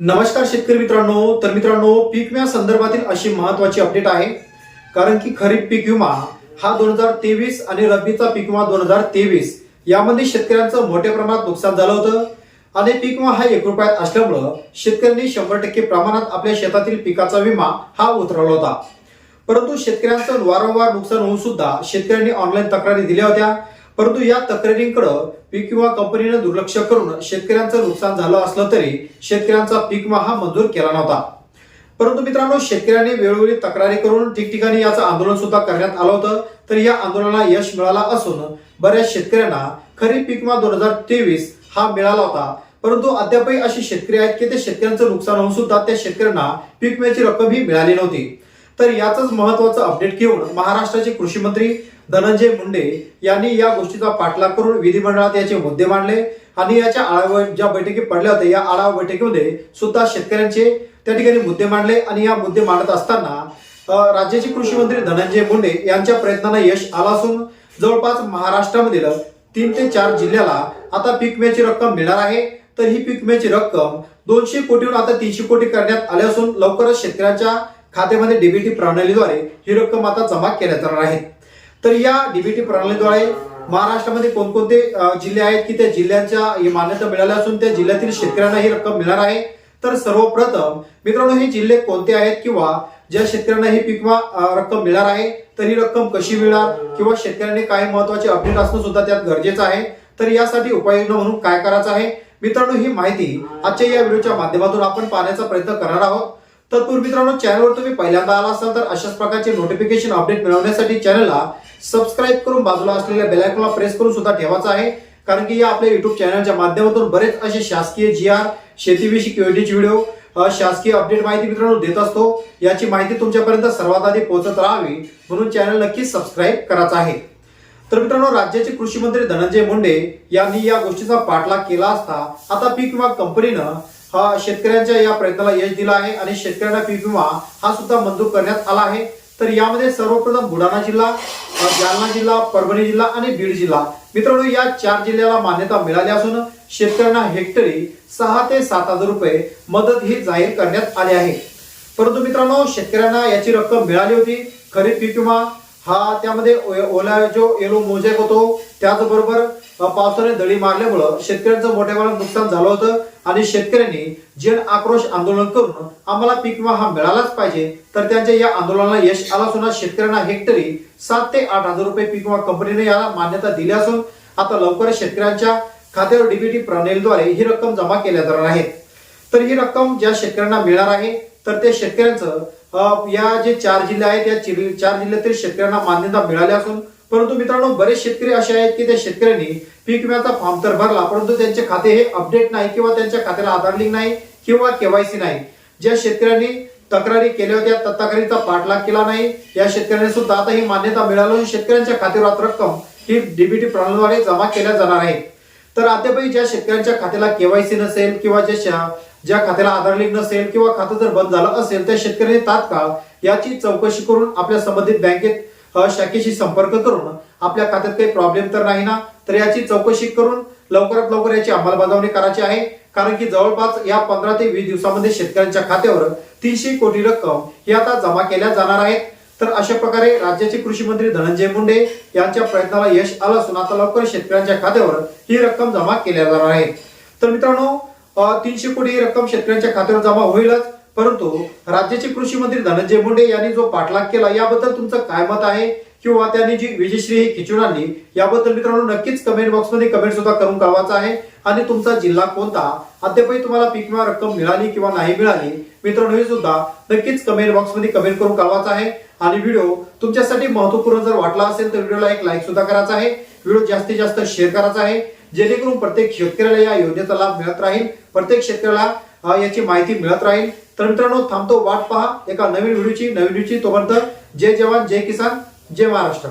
नमस्कार शेतकरी मित्रांनो. तर मित्रांनो पीक विम्या संदर्भातील अशी महत्वाची अपडेट आहे. कारण की खरीप पीक विमा हा दोन हजार तेवीस आणि रब्बीचा पीक विमा दोन हजार तेवीस यामध्ये शेतकऱ्यांचं मोठ्या प्रमाणात नुकसान झालं होतं. आणि पीक विमा हा एक रुपयात असल्यामुळं शेतकऱ्यांनी शंभर टक्के प्रमाणात आपल्या शेतातील पिकाचा विमा हा उतरवला होता. परंतु शेतकऱ्यांचं वारंवार नुकसान होऊन सुद्धा शेतकऱ्यांनी ऑनलाईन तक्रारी दिल्या होत्या. परंतु या तक्रारींकडे पीक विमा कंपनीनं दुर्लक्ष करून शेतकऱ्यांचं नुकसान झालं असलं तरी शेतकऱ्यांचा पीक विमा हा मंजूर केला नव्हता. परंतु मित्रांनो शेतकऱ्यांनी वेळोवेळी तक्रारी करून ठिकठिकाणी याचं आंदोलन सुद्धा करण्यात आलं होतं. तर या आंदोलनाला यश मिळाला असून बऱ्याच शेतकऱ्यांना खरीप पीक विमा दोन हजार तेवीस हा मिळाला होता. परंतु अद्यापही अशी शेतकरी आहेत की ते शेतकऱ्यांचं नुकसान होऊन सुद्धा त्या शेतकऱ्यांना पीक विम्याची रक्कम ही मिळाली नव्हती. तर याच महत्वाचं अपडेट घेऊन महाराष्ट्राचे कृषी मंत्री धनंजय मुंडे यांनी या गोष्टीचा पाठलाग करून विधिमंडळात याचे मुद्दे मांडले आणि याच्या आढावा ज्या बैठकी पडल्या होत्या या आढावा बैठकीमध्ये सुद्धा शेतकऱ्यांचे त्या ठिकाणी मुद्दे मांडले आणि या मुद्दे मांडत असताना राज्याचे कृषी मंत्री धनंजय मुंडे यांच्या प्रयत्नांना यश आलं असून जवळपास महाराष्ट्रामधील तीन ते चार जिल्ह्याला आता पीक विम्याची रक्कम मिळणार आहे. तर ही पीक विम्याची रक्कम दोनशे कोटीहून आता तीनशे कोटी करण्यात आले असून लवकरच शेतकऱ्यांच्या खात्यामध्ये डीबीटी प्रणालीद्वारे ही रक्कम आता जमा केल्या जाणार आहे तर या डीबीटी प्रणालीद्वारे महाराष्ट्रामध्ये कोणकोणते जिल्हे आहेत की त्या जिल्ह्यांच्या मान्यता मिळाल्या असून त्या जिल्ह्यातील शेतकऱ्यांना ही रक्कम मिळणार आहे? तर सर्वप्रथम मित्रांनो हे जिल्हे कोणते आहेत किंवा ज्या शेतकऱ्यांना ही पीक रक्कम मिळणार आहे तर ही रक्कम कशी मिळणार किंवा शेतकऱ्यांनी काही महत्त्वाचे अपडेट असणं सुद्धा त्यात गरजेचं आहे? तर यासाठी उपाययोजना म्हणून काय करायचं आहे? मित्रांनो ही माहिती आजच्या या व्हिडिओच्या माध्यमातून आपण पाहण्याचा प्रयत्न करणार आहोत. तत्पूर्वी मित्रांनो चॅनलवर तुम्ही पहिल्यांदा आला असाल तर अशाच प्रकारचे नोटिफिकेशन अपडेट मिळवण्यासाठी चॅनलला सबस्क्राईब करून बाजूला असलेल्या बेलायकॉनला प्रेस करून सुद्धा ठेवायचं आहे. कारण की या आपल्या युट्यूब चॅनलच्या माध्यमातून बरेच असे शासकीय जी आर शेतीविषयी क्युरिटीचे व्हिडिओ शासकीय अपडेट माहिती मित्रांनो देत असतो. याची माहिती तुमच्यापर्यंत सर्वात आधी पोहोचत राहावी म्हणून चॅनल नक्कीच सबस्क्राईब करायचं आहे. तर मित्रांनो राज्याचे कृषी मंत्री धनंजय मुंडे यांनी या गोष्टीचा पाठलाग केला असता आता पीक विमा कंपनीनं हा शेतकऱ्यांच्या या प्रयत्नाला यश दिलं आहे आणि शेतकऱ्यांना पीक विमा हा सुद्धा मंजूर करण्यात आला आहे. तर यामध्ये सर्वप्रथम बुलढाणा जिल्हा जालना जिल्हा परभणी जिल्हा आणि बीड जिल्हा. मित्रांनो या चार जिल्ह्याला मान्यता मिळाली असून शेतकऱ्यांना हेक्टरी सहा ते सात हजार रुपये मदत ही जाहीर करण्यात आली आहे. परंतु मित्रांनो शेतकऱ्यांना याची रक्कम मिळाली होती. खरीप पीक विमा हा त्यामध्ये ओ- ओला जो येलो मोजेक होतो त्याचबरोबर पावसाने दडी मारल्यामुळं शेतकऱ्यांचं मोठ्या प्रमाणात नुकसान झालं होतं आणि शेतकऱ्यांनी जन आक्रोश आंदोलन करून आम्हाला पीक विमा हा मिळालाच पाहिजे. तर त्यांच्या या आंदोलनाला यश आला असून शेतकऱ्यांना हेक्टरी सात ते आठ हजार रुपये पीक विमा कंपनीने याला मान्यता दिली असून आता लवकर शेतकऱ्यांच्या खात्यावर डीबीटी प्रणालीद्वारे ही रक्कम जमा केल्या जाणार आहे तर ही रक्कम ज्या शेतकऱ्यांना मिळणार आहे तर त्या शेतकऱ्यांचं या जे चार जिल्हे आहेत या चार जिल्ह्यातील शेतकऱ्यांना मान्यता मिळाली असून परंतु मित्रांनो बरेच शेतकरी असे आहेत की त्या शेतकऱ्यांनी पीक विम्याचा फॉर्म तर भरला परंतु त्यांचे खाते हे अपडेट नाही किंवा त्यांच्या खात्याला आधार लिंक नाही किंवा केवायसी नाही. ज्या शेतकऱ्यांनी तक्रारी केल्या होत्या त्या तक्रारीचा पाठलाग केला नाही. या शेतकऱ्यांनी सुद्धा आता ही मान्यता मिळाली शेतकऱ्यांच्या खात्यावर रक्कम ही डीबीटी प्रणालीद्वारे जमा केल्या जाणार आहे. तर अद्यापही ज्या शेतकऱ्यांच्या खात्याला केवायसी नसेल किंवा ज्या ज्या खात्याला आधार लिंक नसेल किंवा खातं जर बंद झालं असेल त्या शेतकऱ्यांनी तात्काळ याची चौकशी करून आपल्या संबंधित बँकेत शाखेशी संपर्क करून आपल्या खात्यात काही प्रॉब्लेम तर नाही ना? तर याची चौकशी करून लवकरात लवकर याची अंमलबजावणी करायची आहे. कारण की जवळपास या पंधरा ते वीस दिवसामध्ये शेतकऱ्यांच्या खात्यावर तीनशे कोटी रक्कम ही आता जमा केल्या जाणार आहेत. तर अशा प्रकारे राज्याचे कृषी मंत्री धनंजय मुंडे यांच्या प्रयत्नाला यश आलं असून आता लवकर शेतकऱ्यांच्या खात्यावर ही रक्कम जमा केल्या जाणार आहे. तर मित्रांनो तीनशे कोटी ही रक्कम शेतकऱ्यांच्या खात्यावर जमा होईलच. परंतु राज्याचे कृषी मंत्री धनंजय मुंडे यांनी जो पाठलाग केला याबद्दल तुमचं काय मत आहे? किंवा त्यांनी जी विजयश्री ही खिचून आणली याबद्दल मित्रांनो नक्कीच कमेंट बॉक्समध्ये कमेंट सुद्धा करून कळवायचा आहे. आणि तुमचा जिल्हा कोणता? अद्यापही तुम्हाला पीक विमा रक्कम मिळाली किंवा नाही मिळाली मित्रांनो हे सुद्धा नक्कीच कमेंट बॉक्समध्ये कमेंट करून कळवायचा आहे. आणि व्हिडिओ तुमच्यासाठी महत्त्वपूर्ण जर वाटला असेल तर व्हिडिओला एक लाईक सुद्धा करायचा आहे. व्हिडिओ जास्तीत जास्त शेअर करायचा आहे. जेणेकरून प्रत्येक शेतकऱ्याला या योजनेचा लाभ मिळत राहील. प्रत्येक शेतकऱ्याला याची माहिती मिळत राहील. तर मित्रांनो थांबतो वाट पहा. एका नवीन व्हिडिओची नवीन व्हिडिओची तोपर्यंत जय जवान जय किसान जय महाराष्ट्र.